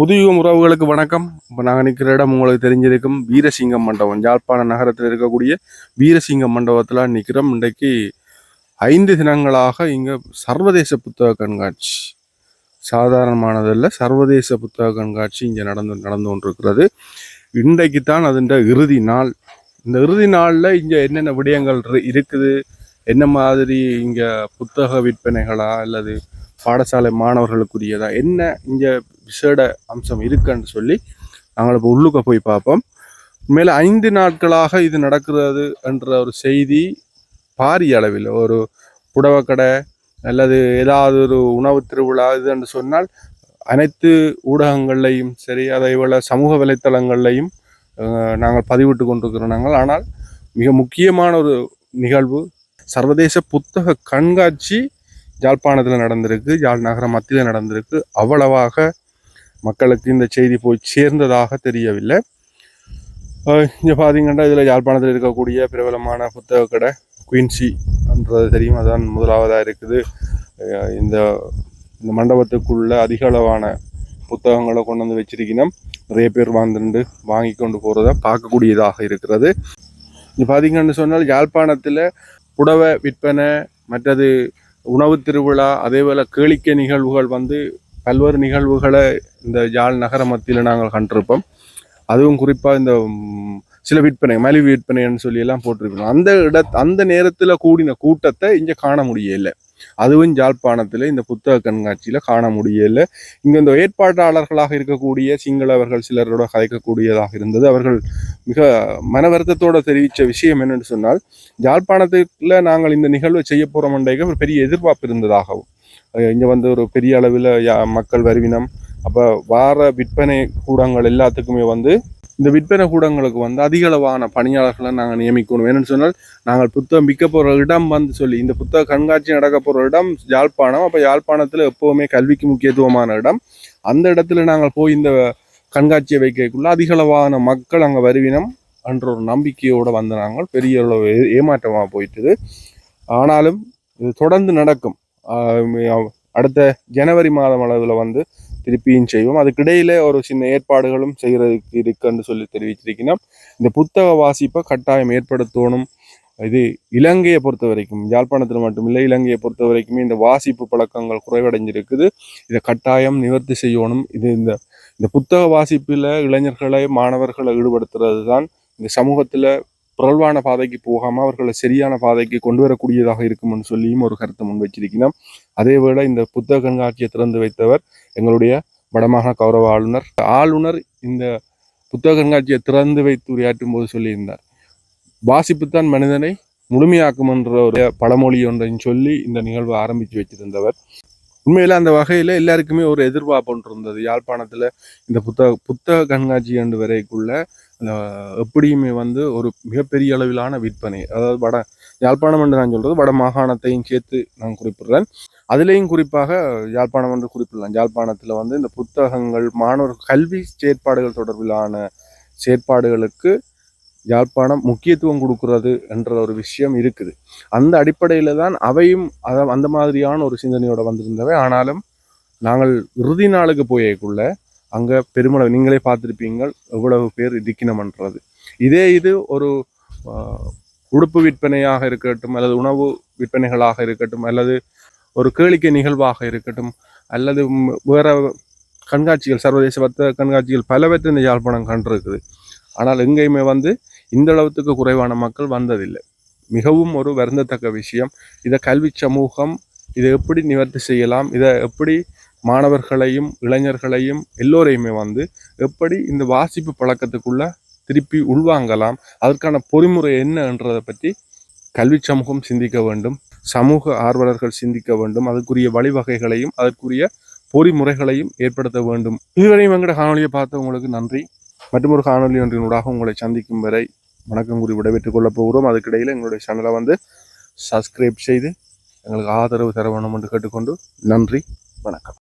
புதுயுகம் உறவுகளுக்கு வணக்கம். இப்போ நாங்கள் நிற்கிற இடம் உங்களுக்கு தெரிஞ்சிருக்கும் வீரசிங்கம் மண்டபம். யாழ்ப்பாண நகரத்தில் இருக்கக்கூடிய வீரசிங்கம் மண்டபத்தில் நிற்கிறோம் இன்றைக்கு ஐந்து தினங்களாக இங்கே சர்வதேச புத்தக கண்காட்சி. சாதாரணமானதல்ல. சர்வதேச புத்தக கண்காட்சி இங்கே நடந்து நடந்து கொண்டிருக்கிறது. இன்றைக்கு தான் அதன் இறுதி நாள். இந்த இறுதி நாளில் இங்கே என்னென்ன விடயங்கள் இருக்குது? என்ன மாதிரி இங்கே புத்தக விற்பனைகளா அல்லது பாடசாலை மாணவர்களுக்குரியதா? என்ன இங்கே விசேட அம்சம் இருக்குன்னு சொல்லி நாங்கள் இப்போ உள்ளுக்க போய் பார்ப்போம். மேலே ஐந்து நாட்களாக இது நடக்கிறது என்ற ஒரு செய்தி பாரிய அளவில். ஒரு புடவைக்கடை அல்லது ஏதாவது ஒரு உணவு திருவிழா இது என்று சொன்னால் அனைத்து ஊடகங்கள்லையும் சரி அதே போல் சமூக வலைத்தளங்கள்லையும் நாங்கள் பதிவிட்டு கொண்டிருக்கிறோம் நாங்கள். ஆனால் மிக முக்கியமான ஒரு நிகழ்வு சர்வதேச புத்தக கண்காட்சி யாழ்ப்பாணத்தில் நடந்திருக்கு யாழ் நகர மத்தியில் நடந்திருக்கு. அவ்வளவாக மக்களுக்கு இந்த செய்தி போய் சேர்ந்ததாக தெரியவில்லை. இங்கே பார்த்தீங்கன்னா இதில் யாழ்ப்பாணத்தில் இருக்கக்கூடிய பிரபலமான புத்தக கடை குயின்சி என்றது தெரியும். அதான் முதலாவதாக இருக்குது. இந்த இந்த மண்டபத்துக்குள்ள அதிக அளவான புத்தகங்களை கொண்டு வந்து வச்சிருக்கணும். நிறைய பேர் வந்துட்டு வாங்கி கொண்டு போகிறத பார்க்கக்கூடியதாக இருக்கிறது. இது பார்த்தீங்கன்னு சொன்னால் யாழ்ப்பாணத்தில் புடவை விற்பனை மற்றது உணவு திருவிழா அதே போல் கேளிக்கை நிகழ்வுகள் வந்து பல்வேறு நிகழ்வுகளை இந்த யாழ் நகர மத்தியில் நாங்கள் கண்டிருப்போம். அதுவும் குறிப்பாக இந்த சில விற்பனை மலிவு விற்பனைன்னு சொல்லி எல்லாம் போட்டிருக்கணும். அந்த இட அந்த நேரத்தில் கூடின கூட்டத்தை இங்கே காண முடியலை. அதுவும் ஜாழ்ப்பாணத்தில் இந்த புத்தக கண்காட்சியில் காண முடியல. இங்கே இந்த ஏற்பாட்டாளர்களாக இருக்கக்கூடிய சிங்களவர்கள் சிலரோட கதைக்கக்கூடியதாக இருந்தது. அவர்கள் மிக மனவருத்தத்தோடு தெரிவித்த விஷயம் என்னென்னு சொன்னால் ஜாழ்ப்பாணத்தில் நாங்கள் இந்த நிகழ்வை செய்ய போகிறோம் என்றைக்கு ஒரு பெரிய எதிர்பார்ப்பு இருந்ததாகவும் இங்கே வந்து ஒரு பெரிய அளவில் மக்கள் வருவினம் அப்போ வார விற்பனை கூடங்கள் எல்லாத்துக்குமே வந்து இந்த விற்பனை கூடங்களுக்கு வந்து அதிக அளவான பணியாளர்களை நாங்கள் நியமிக்கணும். என்னன்னு சொன்னால் நாங்கள் புத்தகம் விற்க போகிற இடம் வந்து சொல்லி இந்த புத்தக கண்காட்சி நடக்க போகிற இடம் யாழ்ப்பாணம். அப்போ யாழ்ப்பாணத்தில் எப்போவுமே கல்விக்கு முக்கியத்துவமான இடம். அந்த இடத்துல நாங்கள் போய் இந்த கண்காட்சியை வைக்கக்குள்ள அதிக அளவான மக்கள் அங்கே வருவினம் என்ற ஒரு நம்பிக்கையோடு வந்த நாங்கள் பெரிய அளவு ஏமாற்றமாக போயிட்டுது. ஆனாலும் இது தொடர்ந்து நடக்கும். அடுத்த ஜனவரி மாதம் அளவில் வந்து திருப்பியும் செய்வோம். அதுக்கிடையில ஒரு சின்ன ஏற்பாடுகளும் செய்கிறதுக்கு இருக்குன்னு சொல்லி தெரிவிச்சிருக்கணும் இந்த புத்தக வாசிப்பை கட்டாயம் ஏற்படுத்தணும். இது இலங்கையை பொறுத்த வரைக்கும் யாழ்ப்பாணத்தில் மட்டுமில்லை இலங்கையை பொறுத்த வரைக்குமே இந்த வாசிப்பு பழக்கங்கள் குறைவடைஞ்சிருக்குது. இதை கட்டாயம் நிவர்த்தி செய்யணும். இது இந்த இந்த புத்தக வாசிப்பில் இளைஞர்களை மாணவர்களை ஈடுபடுத்துறது தான் இந்த சமூகத்தில் புரள்வான பாதைக்கு போகாமல் அவர்களை சரியான பாதைக்கு கொண்டு வரக்கூடியதாக இருக்கும்னு சொல்லியும் ஒரு கருத்தை முன் வச்சிருக்கணும் அதேவேளை இந்த புத்தக கண்காட்சியை திறந்து வைத்தவர் எங்களுடைய வடமாகாண கௌரவ ஆளுநர். ஆளுநர் இந்த புத்தக கண்காட்சியை திறந்து வைத்து உரையாற்றும் போது சொல்லியிருந்தார். வாசிப்புத்தான் மனிதனை முழுமையாக்கும் என்ற ஒரு பழமொழி ஒன்றையும் சொல்லி இந்த நிகழ்வை ஆரம்பித்து வச்சிருந்தவர் உண்மையில் அந்த வகையில் எல்லாருக்குமே ஒரு எதிர்பார்ப்பு ஒன்று இருந்தது. யாழ்ப்பாணத்தில் இந்த புத்தக புத்தக கண்காட்சி ஆண்டு வரைக்குள்ள அந்த எப்படியுமே வந்து ஒரு மிகப்பெரிய அளவிலான விற்பனை. அதாவது வட யாழ்ப்பாணம் என்று நான் சொல்கிறது வட மாகாணத்தையும் சேர்த்து நான் குறிப்பிடுறேன். அதுலேயும் குறிப்பாக யாழ்ப்பாணம் என்று குறிப்பிடலாம். யாழ்ப்பாணத்தில் வந்து இந்த புத்தகங்கள் மாணவர் கல்வி செயற்பாடுகள் தொடர்பிலான செயற்பாடுகளுக்கு யாழ்ப்பாணம் முக்கியத்துவம் கொடுக்கறது என்ற ஒரு விஷயம் இருக்குது. அந்த அடிப்படையில் தான் அவையும் அத அந்த மாதிரியான ஒரு சிந்தனையோட வந்திருந்தவை. ஆனாலும் நாங்கள் இறுதி நாளுக்கு போயக்குள்ள அங்கே பெருமளவு நீங்களே பார்த்துருப்பீங்கள் எவ்வளவு பேர் இருக்கணுமன்றது இதே இது ஒரு உடுப்பு விற்பனையாக இருக்கட்டும் அல்லது உணவு விற்பனைகளாக இருக்கட்டும் அல்லது ஒரு கேளிக்கை நிகழ்வாக இருக்கட்டும் அல்லது வேற கண்காட்சிகள் சர்வதேச வர்த்தக கண்காட்சிகள் பலவற்றை இந்த யாழ்ப்பாணம் கண்டிருக்குது. ஆனால் எங்கேயுமே வந்து இந்த அளவுக்கு குறைவான மக்கள் வந்ததில்லை. மிகவும் ஒரு வருந்தத்தக்க விஷயம். இதை கல்வி சமூகம் இதை எப்படி நிவர்த்தி செய்யலாம்? இதை எப்படி மாணவர்களையும் இளைஞர்களையும் எல்லோரையுமே வந்து எப்படி இந்த வாசிப்பு பழக்கத்துக்குள்ள திருப்பி உள்வாங்கலாம்? அதற்கான பொறிமுறை என்னன்றதை பற்றி கல்வி சமூகம் சிந்திக்க வேண்டும். சமூக ஆர்வலர்கள் சிந்திக்க வேண்டும். அதற்குரிய வழிவகைகளையும் அதற்குரிய பொறிமுறைகளையும் ஏற்படுத்த வேண்டும். இதுவரையும் எங்கட காணொலியை பார்த்த உங்களுக்கு நன்றி. மற்றும் ஒரு காணொலி ஒன்றினூடாக உங்களை சந்திக்கும் வரை வணக்கம் கூறி விடைபெற்றுக் கொள்ளப் போகிறோம். அதுக்கிடையில் எங்களுடைய சேனலை வந்து சப்ஸ்கிரைப் செய்து எங்களுக்கு ஆதரவு தர வேண்டும் என்று கேட்டுக்கொண்டு நன்றி வணக்கம்.